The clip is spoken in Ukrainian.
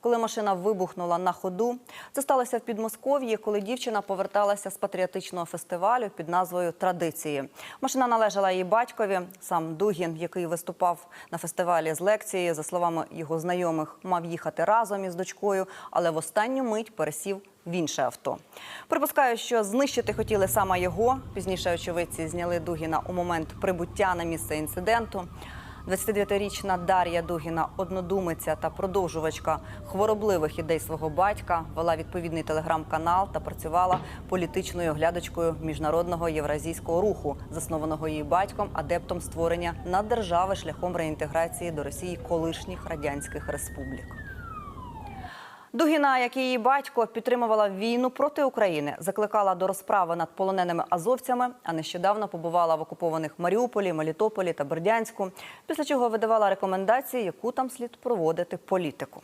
коли машина вибухнула на ходу. Це сталося в Підмосков'ї, коли дівчина поверталася з патріотичного фестивалю під назвою Традиції. Машина належала її батькові. Сам Дугін, який виступав на фестивалі з лекцією, за словами його знайомих, мав їхати разом із дочкою, але в останню мить пересів в інше авто. Припускаю, що знищити хотіли саме його. Пізніше очевидці зняли Дугіна у момент прибуття на місце інциденту. 29-річна Дар'я Дугіна, однодумиця та продовжувачка хворобливих ідей свого батька, вела відповідний телеграм-канал та працювала політичною оглядачкою міжнародного євразійського руху, заснованого її батьком, адептом створення наддержави шляхом реінтеграції до Росії колишніх радянських республік. Дугіна, як і її батько, підтримувала війну проти України, закликала до розправи над полоненими азовцями, а нещодавно побувала в окупованих Маріуполі, Мелітополі та Бердянську, після чого видавала рекомендації, яку там слід проводити політику.